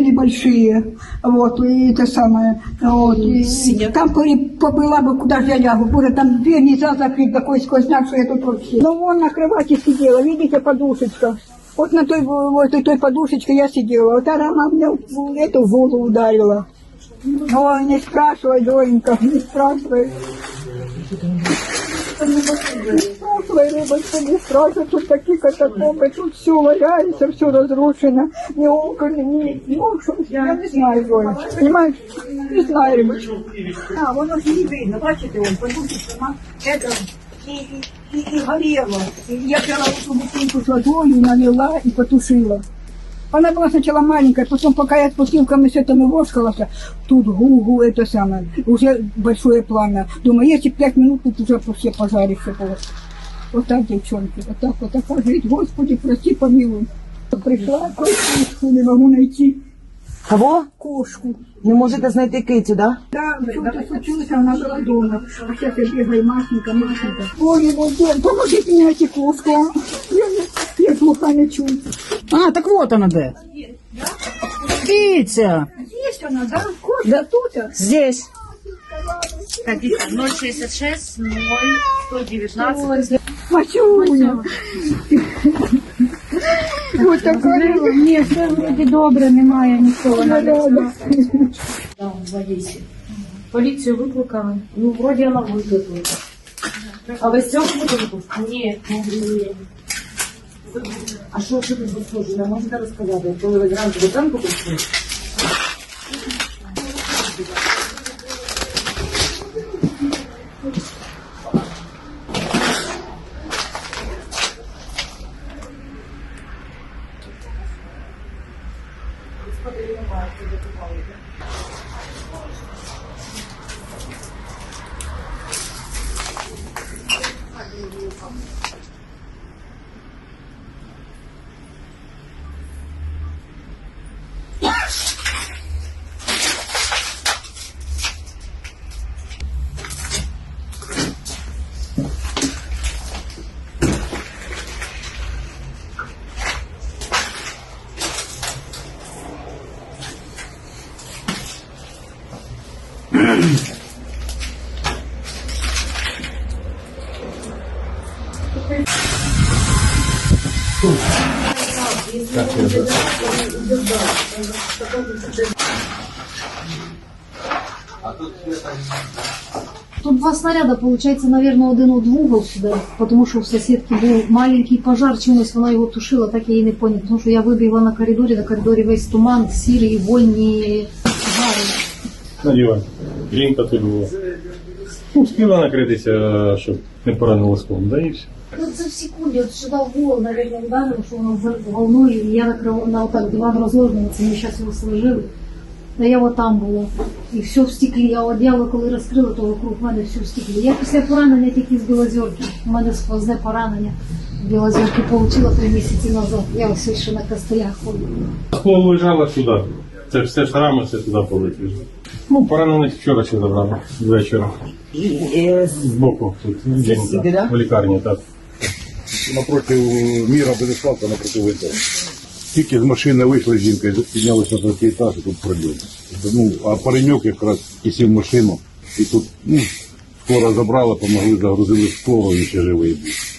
небольшие. Вот, и это самое. Вот, и там коли побыла бы, куда же я лягу. Боже, там дверь нельзя закрыть, такой сквозняк, что я тут вообще. Ну, вон на кровати сидела, видите, подушечка. Вот на той, вот этой подушечке я сидела. Вот она мне эту в голову ударила. Ой, не спрашивай, Зоенька, не спрашивай. Не спрашивай, рыбочка, не спрашивай, тут такие катакомбы, тут все валяется, все разрушено, ни окон, ни, ни окон, я не знаю, Зоя, понимаешь, не знаю, рыбочка. А, воно ж не видно, бачите, он, подушечка, ма, это, и, и, и, и горело. И я взяла эту бутылку с водой, налила и потушила. Она была сначала маленькая, потом, пока я с бутылками с этим воскалась, тут гу-гу, это самое, уже большое пламя. Думаю, если пять минут, тут уже все пожарится было. Вот так, девчонки, вот так, вот так жить. Господи, прости, помилуй. Пришла, кошку не могу найти. Кого? Кошку. Не можете знайти кицю, да? Да, что-то случилось, она была дома. А сейчас я бегаю, Машенька, Машенька. Ой, мой дом, помогите мне найти кошку. а. Я, не- я слуха не чую. А, так вот она де. Киця. Есть она, да? Кошка тут. а? Здесь. 066 0 119 Масюня. Вот такая. Ні, все вроді добре, немає нікого. рада. там в Одесі. Поліцію викликали. Ну, вроді вона викликала. А весь цього викликав? Ні, ні. А що, що тут розслужено? Можете розказати, коли ви зранку до танку прийшли? Тут два снаряда, получается, наверное, один от вугол сюди, тому що в сусідки був маленький пожар, чимось вона його тушила, так я і не поняла. Тому що я вибігла на коридорі, на коридорі весь туман, сірий, вольні жари. Наліво. Жінка тут була. Ну, Успіла накритися, щоб не поранило склом. Да і все. Ну це в секунді, от сюди в голову, наверное, ударило, що воно в- волною, і я накрив на отак диван розложений, це ми зараз його сложили. А я вот там була. І все в стеклі. Я одіяло, коли розкрила, то вокруг мене все в стеклі. Я після поранення тільки з Білозерки. У мене сквозне поранення. В Білозерки отримала три місяці назад. Я ось ще на костелях ходжу. Скло лежало сюди. Це все шрами, все туди полетіло. Ну, поранених вчора ще забрали. З вечора. Збоку тут. В лікарні, так. напротив міра Береславка напротив этого. Тільки з машини вийшла жінка і піднялася на третій етаж, і тут прольот. Ну, а пареньок якраз і сів в машину, і тут ну, скоро забрала, помогли, загрузили в школу і ще живий був.